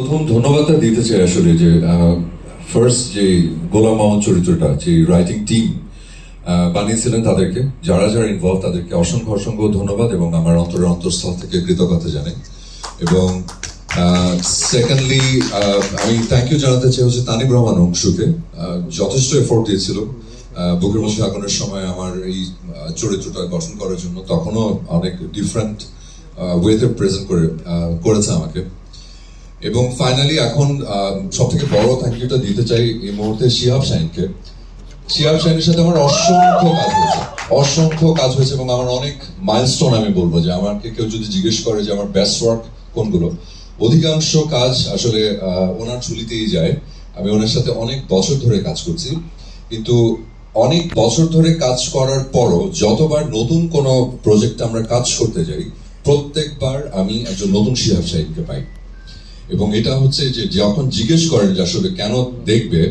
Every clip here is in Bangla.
প্রথম ধন্যবাদটা দিতে চাই আসলে যে ফার্স্ট যে গোলাম মামুন চরিত্রটা, যে রাইটিং টিম বানিয়েছিলেন তাদেরকে, যারা যারা ইনভলভ তাদেরকে অসংখ্য অসংখ্য ধন্যবাদ এবং আমার অন্তরের অন্তঃস্থল থেকে কৃতজ্ঞতা জানাই। এবং সেকেন্ডলি আমি থ্যাংক ইউ জানাতে চাই হচ্ছে তানিম রহমান অংশুকে। যথেষ্ট এফোর্ট দিয়েছিল। বুকের মধ্যে আগুনের সময় আমার এই চরিত্রটা গঠন করার জন্য। তখনও অনেক ডিফারেন্ট ওয়েতে প্রেজেন্ট করে করেছে আমাকে। এবং ফাইনালি এখন সব থেকে বড় থ্যাংক ইউটা দিতে চাই এই মুহূর্তে শিহাব শাহিনকে। শিহাব শাহিনের সাথে আমার অসংখ্য কাজ হয়েছে। অসংখ্য কাজ হয়েছে এবং আমার অনেক মাইলস্টোন আমি বলব যে আমাকে কেউ যদি জিজ্ঞেস করে যে আমার বেস্ট ওয়ার্ক কোনগুলো। অধিকাংশ কাজ আসলে ওনার ঝুলিতেই যায়। আমি ওনার সাথে অনেক বছর ধরে কাজ করছি। কিন্তু অনেক বছর ধরে কাজ করার পরও যতবার নতুন কোনো প্রজেক্টে আমরা কাজ করতে যাই, প্রত্যেকবার আমি একজন নতুন শিহাব শাহিনকে পাই। এবং এটা হচ্ছে যে যখন জিজ্ঞেস করেন যে আসলে কেন দেখবে,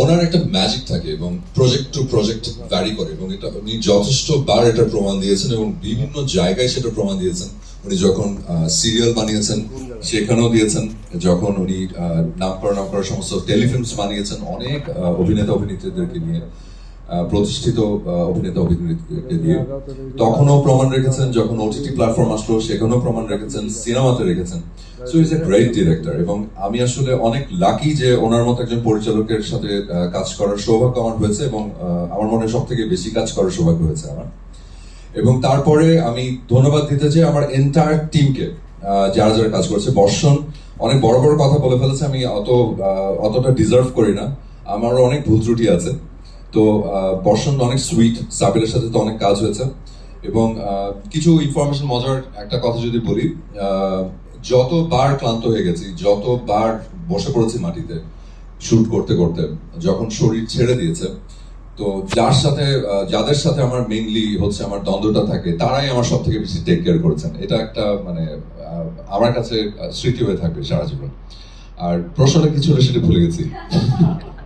ওনার একটা ম্যাজিক থাকে এবং প্রজেক্ট টু প্রজেক্ট ভ্যারি করে এবং এটা উনি যথেষ্ট বার এটা প্রমাণ দিয়েছেন এবং বিভিন্ন জায়গায় সেটা প্রমাণ দিয়েছেন। উনি যখন সিরিয়াল বানিয়েছেন, সেখানেও দিয়েছেন। যখন উনি নাম করা নাম করা সমস্ত টেলিফিল্মস বানিয়েছেন, অনেক অভিনেতা অভিনেত্রীদেরকে নিয়ে। প্রতিষ্ঠিত অভিনেতা অভিনেত্রীদেরকে দিয়ে। তখনও প্রমাণ রেখেছেন, যখন ওটিটি প্ল্যাটফর্ম আসলো, সেখানেও প্রমাণ রেখেছেন, সিনেমাতে রেখেছেন। So is a great director এবং আমি আসলে অনেক লাকি যে ওনার মতো একজন পরিচালকের সাথে কাজ করার সৌভাগ্য আমার হয়েছে এবং আমার মনে সব থেকে বেশি কাজ করার সৌভাগ্য হয়েছে আমার। এবং তারপরে আমি ধন্যবাদ দিতে চাই আমার এন্টায়ার টিমকে যারা যারা কাজ করছে। বর্ষণ অনেক বড় বড় কথা বলে ফেলেছে, আমি অত অতটা ডিজার্ভ করি না। আমারও অনেক ভুল ত্রুটি আছে। তো বর্ষণ অনেক সুইট সাবিলের সাথে তো অনেক কাজ হয়েছে। এবং কিছু ইনফরমেশন মজার একটা কথা যদি বলি যতবার ক্লান্ত হয়ে গেছি, যতবার বসে পড়েছি মাটিতে শুট করতে করতে, যখন শরীর ছেড়ে দিয়েছে, তো যার সাথে যাদের সাথে আমার মেইনলি হচ্ছে আমার দ্বন্দ্বটা থাকে, তারাই আমার সব থেকে বেশি টেক কেয়ার করেছেন। এটা একটা মানে আমার কাছে স্মৃতি হয়ে থাকবে সারা জীবন। আর প্রশ্নটা কি ছিল সেটা ভুলে গেছি।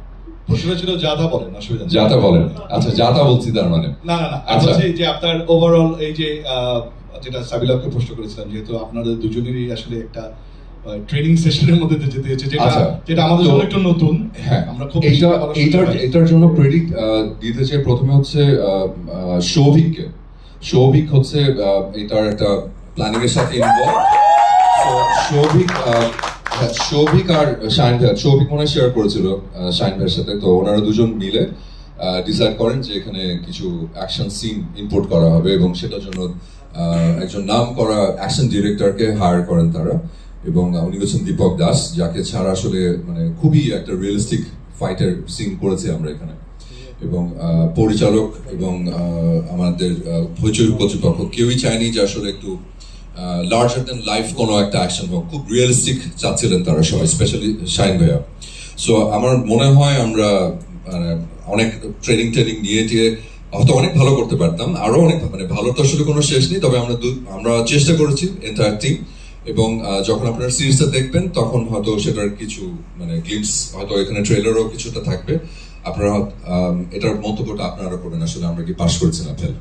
প্রশ্নটা ছিল যাতা বলেন অসুবিধা যাতা বলেন আচ্ছা যাতা বলছি তার মানে না না না আচ্ছা। যে আপনার ওভারঅল এই যে যেটা সাবিলাকে প্রশ্ন করেছিলাম যেহেতু আপনাদের দুজনেরই আসলে একটা ট্রেনিং সেশনের মধ্যে যেতে হয়েছে যেটা আচ্ছা। যেটা আমাদের জন্য একটু নতুন হ্যাঁ আমরা খুব শুনতে পাই। এটার জন্য ক্রেডিট দিতে চাই প্রথমে হচ্ছে সৌভিককে সৌভিক হচ্ছে এটার একটা প্ল্যানিং এর সাথে ইনভলভ সৌভিক সৌভিক আর শাইন ভাই সৌভিক মনে শেয়ার করেছিল শাইন ভাইয়ের সাথে। তো ওনারা দুজন মিলে ডিসাইড করেন যে এখানে কিছু অ্যাকশন সিন ইম্পোর্ট করা হবে এবং সেটার জন্য একজন নাম করা অ্যাকশন ডিরেক্টরকে হায়ার করেন তারা এবং উনি হচ্ছেন দীপক দাস যাকে ছাড়া আসলে মানে খুবই একটা রিয়েলিস্টিক ফাইটার সিন করেছি আমরা এখানে। এবং পরিচালক এবং আমাদের আহ, কর্তৃপক্ষ কেউই চায়নি যে আসলে একটু লার্জার দেন লাইফ কোনো একটা অ্যাকশন হোক খুব রিয়েলিস্টিক চাচ্ছিলেন তারা সবাই স্পেশালি শাইন ভাইয়া। সো আমার মনে হয় আমরা মানে, অনেক ট্রেনিং ট্রেনিং নিয়ে টিয়ে হয়তো অনেক ভালো করতে পারতাম। আরও অনেক মানে ভালো তো আসলে কোনো শেষ নেই তবে আমরা আমরা চেষ্টা করেছি এন্টায়ার টিম এবং যখন আপনারা সিরিজটা দেখবেন তখন হয়তো সেটার কিছু মানে গ্লিমস হয়তো এখানে ট্রেলারও কিছুটা থাকবে। আপনারা এটার মন্তব্যটা আপনারা করবেন। আসলে আমরা কি পাশ করেছি না ফেল।